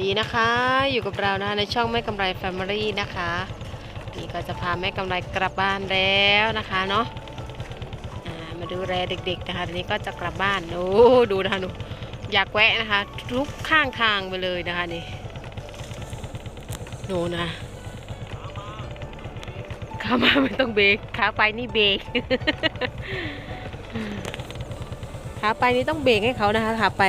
ดีนะคะ อยู่กับเรานะในช่องแม่กำไรแฟมิลี่นะคะ นี่ก็จะพาแม่กำไรกลับบ้านแล้วนะคะเนาะมาดูแลเด็กๆนะคะทีนี้ก็จะกลับบ้านโอ้ดูนะคะหนูอยากแวะนะคะ ทุกข้างทางไปเลยนะคะนี่หนูนะขามาไม่ต้องเบรกขาไปนี่เบรกขาไปนี่ต้องเบรกให้เขานะคะขาไป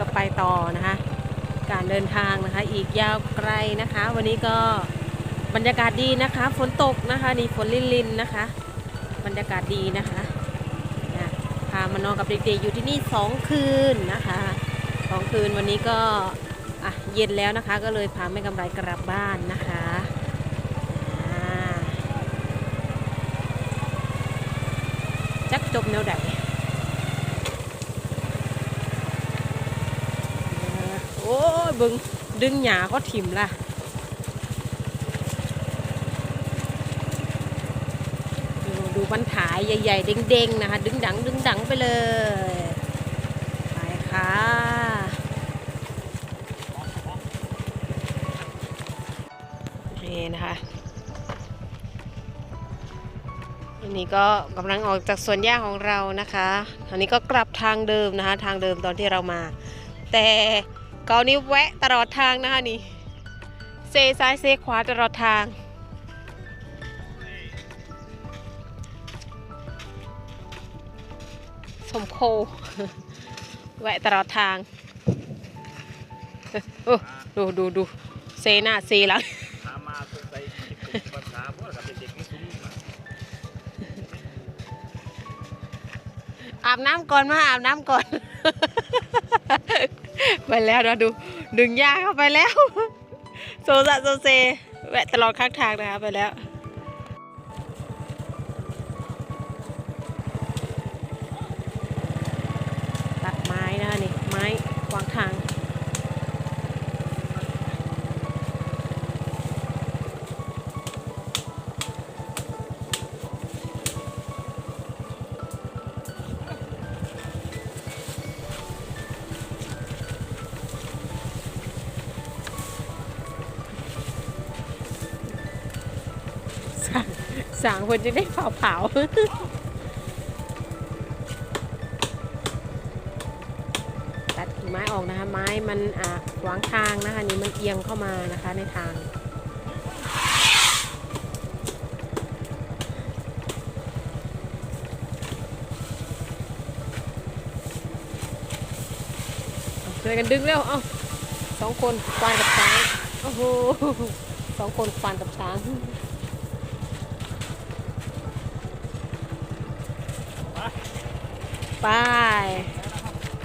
ก็ไปต่อนะคะ การเดินทางนะคะ อีกยาวไกลนะคะ วันนี้ก็บรรยากาศดีนะคะ ฝนตกนะคะนี่ฝนลินลินนะคะ บรรยากาศดีนะคะนะพามานอนกับเด็กๆอยู่ที่นี่สองคืนนะคะสองคืนวันนี้ก็อะเย็นแล้วนะคะ ก็เลยพาแม่กำไรกลับบ้านนะคะจักจบแนวใด โอ้ย เบึงดึงหยาก็ถิ่มล่ะดูดูบันถายใหญ่ ๆ เด้งๆนะคะ ดึงดังดึงดังไปเลยไปค่ะนี่นะคะอันนี้ก็กำลังออกจากสวนหญ้าของเรานะคะอันนี้ก็กลับทางเดิมนะคะ ทางเดิมตอนที่เรามา แต่ เกานี้แวะตลอดทางนะคะนี่ เซซ้ายเซขวาตลอดทาง สมโค แวะตลอดทาง โอ้ดูดูดูเซหน้าเซหลังอาบน้ำก่อนมาอาบน้ำก่อน ไปแล้วนะดูดึงยาเข้าไปแล้ว โซซะโซเซ แวะตลอดข้างทางนะคะไปแล้ว สางคนจะได้เผาเผาๆตัดกิ่งไม้ออกนะคะ ไม้มันอ่าขวางทางนะคะนี่มันเอียงเข้ามานะคะในทางเอาช่วยกันดึงเร็ว เอาสองคนควานกับช้าง โอ้โหสองคนควานกับช้าง ไป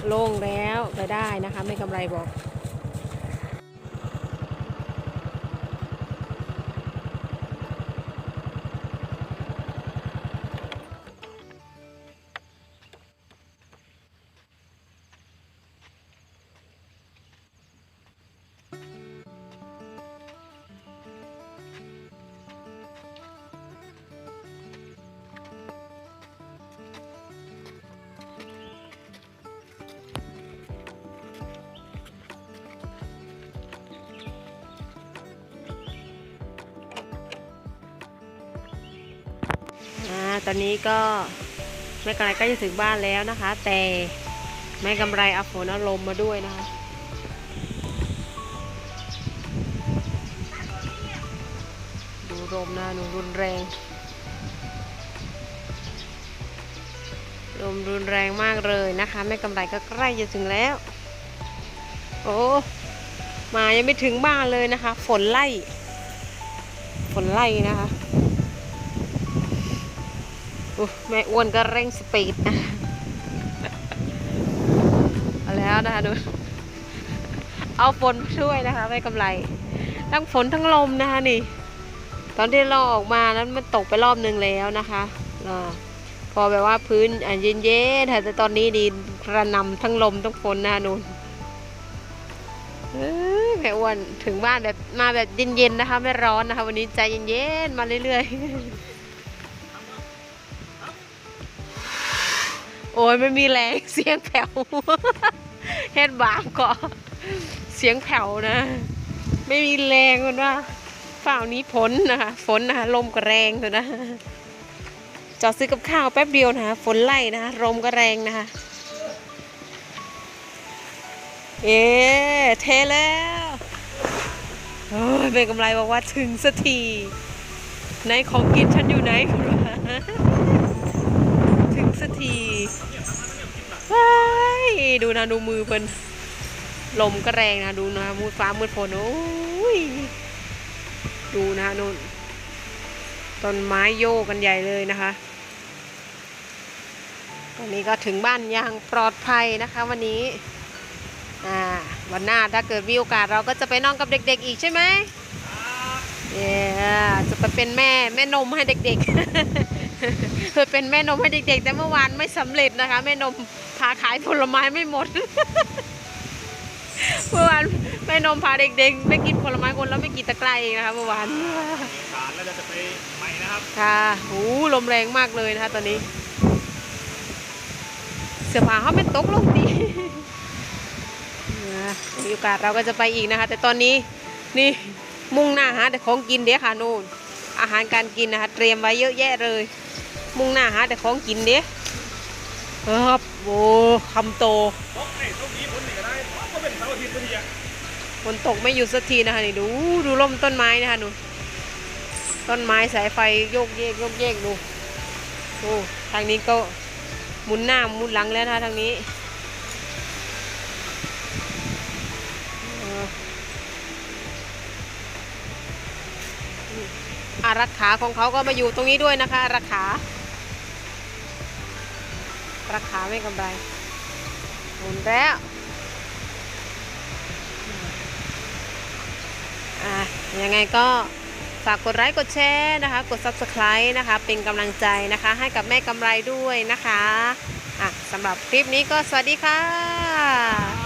โล่งแล้วไปได้นะคะ ไม่กำไรบอก ตอนนี้ก็แม่กำไรก็จะถึงบ้านแล้วนะคะ แต่แม่กำไรเอาฝนเอาลมมาด้วยนะคะดูลมนะหนูรุนแรงลมรุนแรงมากเลยนะคะแม่กำไรก็ใกล้จะถึงแล้ว โอ้มายังไม่ถึงบ้านเลยนะคะ ฝนไล่ ฝนไล่นะคะ แม่อ้วนก็เร่งสปีดนะเอาแล้วนะคะดูเอาฝนช่วยนะคะไม่กำไร ทั้งฝนทั้งลมนะคะนี่ ตอนที่เราออกมานั้นมันตกไปรอบนึงแล้วนะคะพอแบบว่าพื้นเย็นๆแต่ตอนนี้ดีกระนำทั้งลมทั้งฝนนะคะนูนแม่อ้วนถึงบ้านแบบมาแบบเย็นๆนะคะ ไม่ร้อนนะคะ วันนี้ใจเย็นๆมาเรื่อยๆ โอ้ยไม่มีแรงเสียงแผ่วเฮ็ดบาปก็เสียงแผ่วนะ ไม่มีแรงมันว่าฝ่าวนี้ฝนนะคะฝนนะคะลมก็แรงเลยนะจอดซื้อกับข้าวแป๊บเดียวนะคะฝนไล่นะคะลมก็แรงนะคะเอ๊ะเทแล้วโอ้ยเป็นกำไรบอกว่าถึงสักทีไหนของกินฉันอยู่ไหนคุณ ดูนะดูมือเพิ่นลมก็แรงนะดูนะมืดฟ้ามืดฝนโอ้ยดูนะนู่นต้นไม้โยกกันใหญ่เลยนะคะ ตอนนี้ก็ถึงบ้านอย่างปลอดภัยนะคะ วันนี้อ่าวันหน้าถ้าเกิดมีโอกาสเราก็จะไปนอนกับเด็ก ๆ อีกใช่ไหมเย้จะไปเป็นแม่แม่นมให้เด็กๆเคยเป็นแม่นมให้เด็กๆ แต่เมื่อวานไม่สำเร็จนะคะ แม่นมาขายผลไม้ไม่หมด เมื่อวานแม่นมพาเด็กๆไม่กินผลไม้คนแล้วไม่กินตะไคร้เองนะคะเมื่อวานขาดแล้วเราจะไปใหม่นะครับ ค่ะหูลมแรงมากเลยนะคะตอนนี้ เสื้อผ้าเขาไม่ตกลงดีนะมีโอกาสเราก็จะไปอีกนะคะ แต่ตอนนี้นี่มุ่งหน้าหาแต่ของกินเด้ค่ะนู่นอาหารการกินนะคะ เตรียมไว้เยอะแยะเลย มุ่งหน้าหาแต่ของกินเด้ ครับโอ้คำโตตกนี่ตกนี้พ้นนี่ก็ได้ก็เป็นเสาร์อาทิตย์พอดีอะฝนตกไม่หยุดสักทีนะคะนี่ดูดูร่มต้นไม้นะคะดูต้นไม้สายไฟโยกเยกโยกเยกดูโอ้ทางนี้ก็หมุนหน้าหมุนหลังแล้วนะคะทางนี้เอออารักขาของเขาก็มาอยู่ตรงนี้ด้วยนะคะอารักขา รารักขาไม่กำไรหมุนแล้วอะยังไงก็ฝากกดไลค์กดแชร์นะคะ กด subscribe นะคะ เป็นกำลังใจนะคะ ให้กับแม่กำไรด้วยนะคะอะสำหรับคลิปนี้ก็สวัสดีค่ะ